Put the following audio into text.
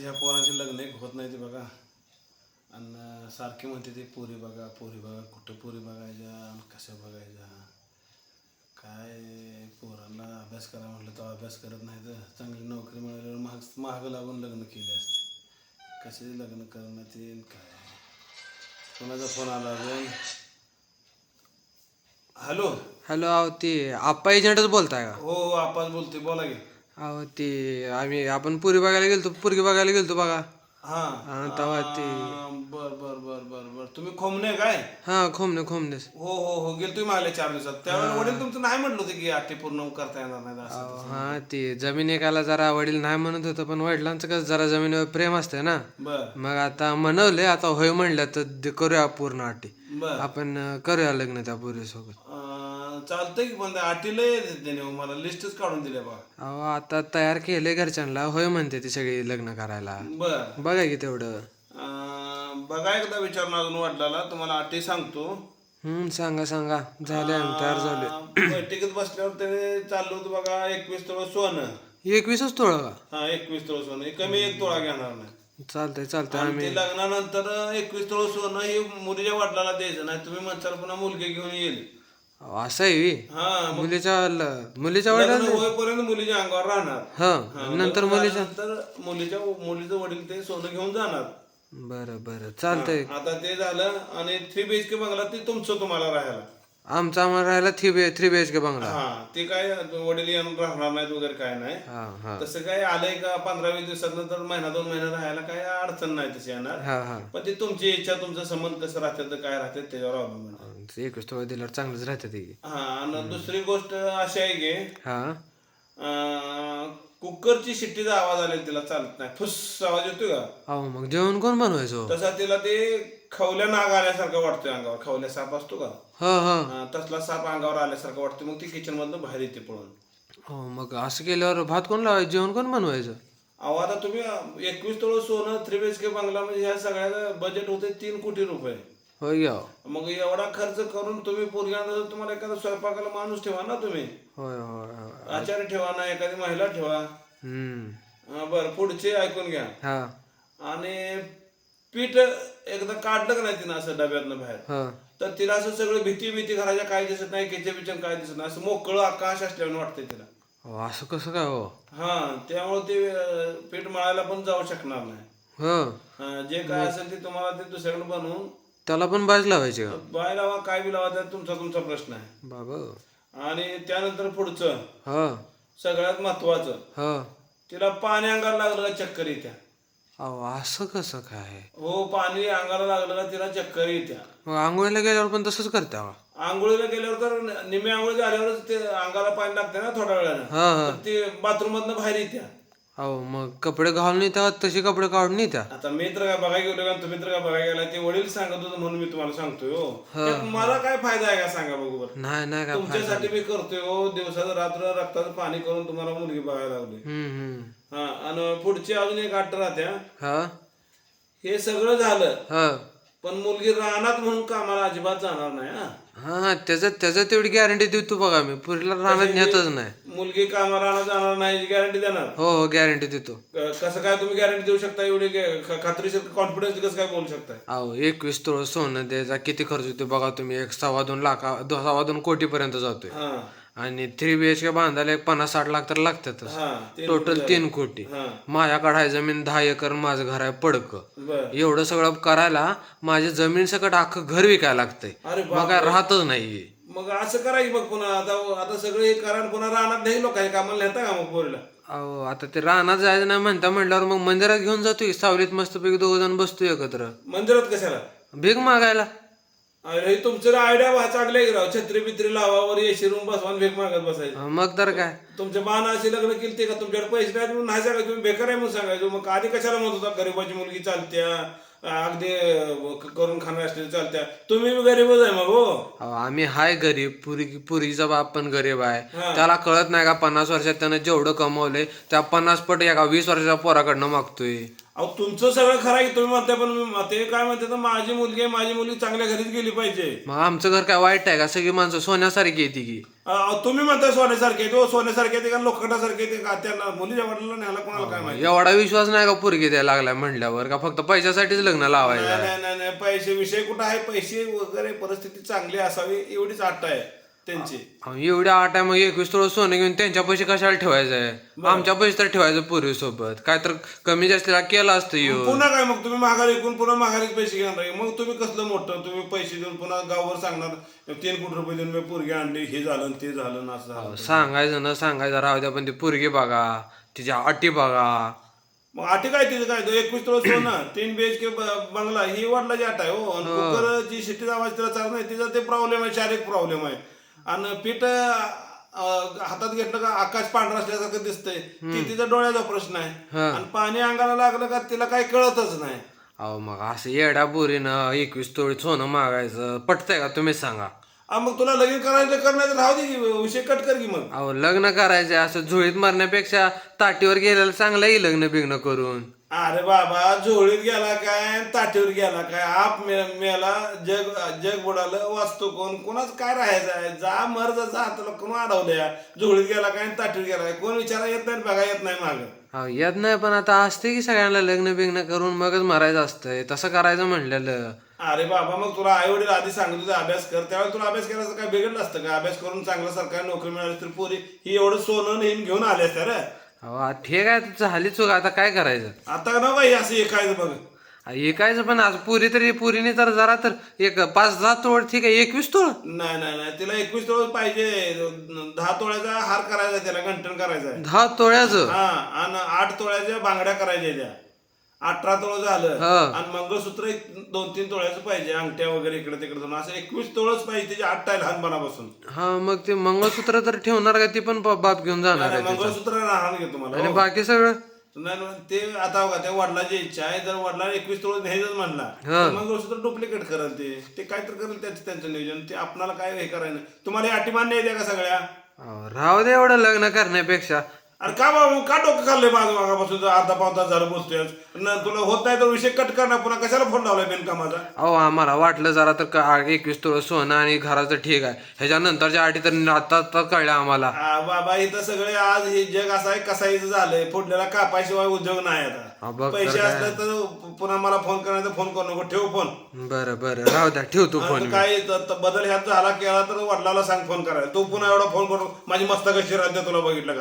ह्या पोरांचे लग्न एक होत नाही ते बघा. आणि सारखे म्हणते ते पोरी बघा पोरी बघा कुठं पोरी बघायच्या आणि कशा बघायच्या काय पोरांना अभ्यास करा म्हटलं तर अभ्यास करत नाही तर चांगली नोकरी मिळाल्यावर महाग महाग लागून लग्न केले असते. कसे लग्न करण्यात येईल काय? कोणाचा फोन आला अजून? हॅलो? हॅलो अहो ते आप्पा एजंटच बोलताय का? हो हो आपाच बोलते बोला की. अहो ते आम्ही आपण पुरी बघायला गेलतो पुरगी बघायला गेलतो बघा. हा. हा, तेव्हा ते बर बर बर बर बर. तुम्ही खोमणे काय? हा खोमने खोमनेस हो हो हो. गेल तुम्ही मागल्या चार दिवसात. त्यावेळेला वडील तुमचं नाही म्हटलं होतं की अटी पूर्ण करता येणार नाही असं हा ते जमीन एकाला जरा वडील नाही म्हणत होतं पण वडिलांचं कसं जरा जमिनीवर प्रेम असतंय ना. बर. मग आता म्हणवले आता होय म्हणलं तर ते करूया पूर्ण अटी बर. आपण अं, करूया लग्न त्या पुरीसोबत. चालतंय की पण त्या अटीला त्याने मला लिस्टच काढून दिल्या बा. अहो आता तयार केले घरच्यांना. होय म्हणते ती सगळी लग्न करायला. बर. बघा की तेवढं. अं, बघा एकदा विचारून अजून वाटला तुम्हाला अटी सांगतो. हम्म सांगा सांगा. झाले आम्ही तयार झाले. अं, बैठकीत बसल्यावर ते चाललो होतं बघा एकवीस तोळा सोनं. एकवीसच तोळा का? हा एकवीस तोळा सोनं. कमी एक तोळा घेणार नाही. चालतंय चालतंय. आणि आम्ही ते लग्नानंतर एकवीस तोळ सोनं हे मुलीच्या वडिलाला द्यायचं. नाही तुम्ही म्हणताल पुन्हा मुलगी घेऊन येईल. असं आहे व्हय. हा मुलीच्या ल- मुलीच्या वडिला होईपर्यंत मुलीच्या अंगावर राहणार. हा हा, नंतर लग्न मुलीच्या झाल्यानंतर मुलीच्या मुलीचं वडील ते सोनं घेऊन जाणार. बरं बरं चालतंय. आता ते झालं आणि थ्री बीएचके बंगला ते तुमचं तुम्हाला राहायला. आमचा आम्हाला राहिला three B three B H K बंगला. हा ते काय वडील येऊन राहणार नाहीत वगैरे काय नाही. हा हा. तसं काय आलंय का पंधरा वीस दिवसात नंतर महिना दोन महिना राहायला काय अडचण नाही तशी येणार. हा हा. पण ते तुमची इच्छा तुमचं संबंध कसं राहतात तर काय राहतात त्याच्यावर अवलंबून आहे. एकवीस तोळा दिल्यावर चांगलंच राहते ती. हा आणि दुसरी गोष्ट अशी आहे की हा. अं, कुकरची शिट्टीचा आवाज आला तिला चालत नाही. फुस आवाज येतोय का? अहो मग जेवण कोण बनवायचो? तसा तिला ते खवल्या नाग आल्यासारखं वाटतोय अंगावर. खवल्या साप असतो का? हा हा. अं, तसला साप अंगावर आल्यासारखं वाटतं मग ती किचन मधनं बाहेर येते पळून. हो मग असं केल्यावर भात कोण लावायचं? जेवण कोण बनवायचं? अहो आता तुम्ही एकवीस तोळ सोनं थ्री बी के बंगला म्हणजे ह्या सगळ्याचं बजेट होते तीन कोटी रुपये. होय घ्या मग एवढा खर्च करून तुम्ही पोरग्यानं तुम्हाला एखादा स्वयंपाकाला माणूस ठेवा ना तुम्ही. होय होय होय. आचार्य ठेवा ना एखादी महिला ठेवा. हम्म. अं, बरं पुढचे ऐकून घ्या. हा. आणि पीठ एकदा काढलं का नाही तिनं असं डब्यातनं बाहेर? हा. तर तिला असं सगळं भीती भीती घराच्या काय दिसत नाही किचन बिचन काय दिसत नाही. असं मोकळं आकाश असल्यानं वाटतंय तिला. अहो, असं कसं काय हो? हा त्यामुळे ते अं, पीठ मळायला पण जाऊ शकणार नाही. हो. हा, जे काय असेल ते तुम्हाला ते दुसऱ्याकडे बनवून त्याला पण बाज लावायची का? बाय लावा काय बी लावा त्यात तुमचा तुमचा प्रश्न आहे. बाबा. आणि त्यानंतर पुढचं. हा. सगळ्यात महत्वाचं. हा. तिला पाणी अंगाला लागलं का चक्कर येत्या. अहो असं कसं काय? हो पाणी अंगाला लागलं का तिला चक्कर येत्या. मग आंघोळीला गेल्यावर पण तसंच करते. आंघोळीला गेल्यावर तर निम्मी आंघोळ झाल्यावरच ते अंगाला पाणी लागते ना थोड्या वेळानं. हा हा. तर ते बाथरूम मधनं बाहेर येत्या. अहो मग कपडे घालून येतात तसे कपडे काढून येतात आता मी तर काय बघायला गेलो का? तुम्ही तर काय बघायला गेला ते वडील सांगत होतं म्हणून मी तुम्हाला सांगतोय हो. त्यात मला काय फायदा आहे का सांगा बघू बरं? नाही नाही का तुमच्यासाठी मी करतोय हो दिवसाचं रात्र रक्ताचं पाणी करून तुम्हाला मुलगी बघायला लागली हम्म हम्म. हा आणि पुढची अजून एक अट राहत्या. हा? हे सगळं झालं. हा. पण मुलगी रानात म्हणून कामाला अजिबात जाणार नाही हा. हा त्याचं त्याचं तेवढी गॅरंटी देतो बघा मी. पुरीला रानात नेतच नाही. मुलगी कामाला जाणार नाही गॅरंटी देणार. हो हो गॅरंटी देतो. क- कसं काय तुम्ही गॅरंटी देऊ शकता? एवढी गे- ख- खात्रीशीर कॉन्फिडन्स कसं काय बोलू शकताय? अहो एकवीस तोळ सोनं द्यायचा किती खर्च होतो बघा तुम्ही. एक सव्वा दोन लाखा दो- सव्वा दोन कोटी पर्यंत जातोय. हा. आणि थ्री बी एच के बांधायला एक पन्नास साठ लाख तर लागतातच. हा ते टोटल तीन कोटी. हा. माझ्याकडे आहे जमीन दहा एकर माझं घर आहे पडक. बर. एवढं सगळं करायला माझ्या जमीन सकट अख्खं घर विकायला लागतंय. अरे मग काय राहतच नाही मग असं करायची बघ पुन्हा. आता आता सगळं हे कारण पुन्हा रानात नाही लोकांच्या कामाला नेता का मग पोरीला? अहो आता ते रानात जायचं नाही म्हणता म्हटल्यावर मग मंदिरात घेऊन जातोय. सावलीत मस्तपैकी दोघ जण बसतोय एकत्र. मंदिरात कशाला? भीक मागायला. अरे तुमचं आयडिया वा चांगले आहे की राव? छत्री बित्री लावावर येशी रूम बसवा आणि भेक मागत बसायचं. मग तर काय? तुमच्या बाण अशी लग्न केली ते का? तुमच्याकडे पैसे नाही म्हणून नाही सांगायचं. तुम्ही बेकार आहे म्हणून सांगायचं. मग आधी कशाला म्हणत होता? गरीबाची मुलगी चालत्या. अगदी करून खाणार असलेली चालत्या. तुम्ही गरीबच आहे मग हो. अहो, आम्ही हाय गरीब पुरी पुरीचा बाप पण गरीब आहे. त्याला कळत नाही का पन्नास वर्षात त्यानं जेवढं कमवलंय त्या पन्नास पट एका वीस वर्षाच्या पोराकडनं मागतोय. अहो तुमचं सगळं खरं आहे की तुम्ही म्हणताय पण मी- ते काय म्हणते तर माझी मुलगी आहे माझी मुलगी चांगल्या घरीच गेली पाहिजे. मग आमचं घर काय वाईट आहे का? सगळी माणसं सोन्यासारखी येते की. अहो, तुम्ही म्हणताय सोन्यासारखे तो सोन्यासारखे ते का लोखंडासारखे ते का त्यांना मुलीच्या वडिलांना न्यायला कोणाला काय माहिती? एवढा विश्वास नाही का पोरगी द्यायला लागलाय म्हणल्यावर? का फक्त पैशासाठीच लग्न लावायचं? नाही नाही नाही पैसे विषय कुठं आहे? पैसे वगैरे परिस्थिती चांगली असावी एवढीच आठ आहे. त्यांची. एवढ्या आठ आहे मग एकवीस तोळ सोनं घेऊन त्यांच्या पैसे कशाला ठेवायचं आहे? आमच्या पैसे तर ठेवायचं पूर्वी सोबत काय तर कमी जास्तीला केलं असतं येऊ पुन्हा काय मग? तुम्ही महागारी विकून पुन्हा महागारीच पैसे घेणार मग तुम्ही कसलं मोठं? तुम्ही पैसे देऊन पुन्हा गाववर सांगणार तीन कोटी रुपये देऊन मी पोरगी आणली हे झालं ते झालं आणि असं सांगायचं न सांगायचं राहू द्या पण ती पोरगी बघा तिच्या अटी बघा. मग आठी काय तिचं? काय एकवीस तोळ सोनं तीन बी एच के बंगला ही वडिलाची आठ आहे हो. जी शिट्टी आवाज तिला चालत नाही तिचा ते प्रॉब्लेम आहे शारीरिक प्रॉब्लेम आहे. आणि पीठ हातात घेतलं का आकाश पांढरा असल्यासारखं दिसतंय. ती तिचा डोळ्याचा प्रश्न आहे. आणि पाणी अंगाला लागलं का तिला काही कळतच नाही. अहो मग असं येड्या पोरीनं एकवीस तोळी सोनं मागायचं पटतंय का तुम्हीच सांगा? आ, मग तुला लगीन करायचं करण्याचं राहू दे की विषय कट कर की मग. अहो लग्न करायचं असं झोळीत मारण्यापेक्षा ताटीवर गेलेलं चांगलं आहे लग्न बिग्न करून. अरे बाबा झोळीत गेला काय? ताटीवर गेला काय? आप मेला जग जग बुडालं वाचतो कोण? कोणाच काय राहायचं आहे? जा मर जा जा तुला कोण अडवलंय झोळीत गेला काय? ताटीवर गेला काय? कोण विचारा? येत नाही बघा येत नाही मागं. अहो येत नाही पण आता असते की सगळ्यांना लग्न बिग्न करून मगच मारायचं असतंय. तसं करायचं म्हणलेलं. अरे बाबा मग तुला आई वडील आधी सांगत होते अभ्यास कर. त्यावेळेला तुला अभ्यास करायचं काय बिघडलं असतं का? अभ्यास करून चांगलं सरकारी नोकरी मिळाली तर पुरी ही एवढं सोनं नेहमी घेऊन आले असत्या रे. अहो ठीक आहे झाली चूक आता काय करायचं? आता ना बाई असं एकायचं बघ. एकायचं पण आज पुरी तरी पुरीने तर जरा तर एक पाच दहा तोळ ठीक आहे एकवीस तोळ नाही नाही नाही तिला एकवीस तोळ पाहिजे. दहा तोळ्याचा हार करायचा त्याला गंठन करायचा दहा तोळ्याचं? हा आणि आठ तोळ्याच्या बांगड्या करायच्या त्या. अठरा तोळ झालं. हा. आणि मंगळसूत्र एक दोन तीन तोळ्याचं पाहिजे अंगठ्या वगैरे इकडे तिकडे जाऊन. असं एकवीस तोळच पाहिजे त्याची आठ आहे लहानपणापासून. हा मग ते मंगळसूत्र तर ठेवणार का? ती पण बाप घेऊन जाणार आहे मंगळसूत्र राहणार घे तुम्हाला आणि हो. बाकी सगळं? नाही नाही, ते आता बघा त्या वडिलाची इच्छा आहे जर वडिला एकवीस तोळ न्यायचंच म्हणला हा. तर मंगळसूत्र डुप्लिकेट करेल ते. ते काय तर करेल त्याचं त्यांचं नियोजन. ते आपल्याला काय हे करायचं? नाही. तुम्हाला या अटी मान्य आहे का सगळ्या? अहो, राहू दे एवढं लग्न करण्यापेक्षा. अरे का बाबा का डोकं खाल्लंय माझं मागापासून? अर्धा पाव तास झालं बसतोय न तुला होत नाही तर विषय कट करणार पुन्हा कशाला फोन लावलाय बिनकामाचा अहो आम्हाला वाटलं जरा तर का- एकवीस तोळ सोनं आणि घराचं ठीक आहे. ह्याच्यानंतरच्या अटी तर आता आता कळलं आम्हाला. आ, बाबा इथं सगळे आज हे जग असं आहे कसाईचं झालंय. फोडलेला कापाशिवाय उद्योग नाही हा, आता बघ तर पैसे काय. असले तर पुन्हा मला फोन करायचा फोन करू नको. ठेव फोन बरं बरं. राहू द्या ठेवतो फोन आणि काय त- त- बदल ह्यात झाला केला तर वडिलाला सांग फोन करायला. तू पुन्हा एवढा फोन करू माझी मस्त कशी राहते तुला बघितलं का?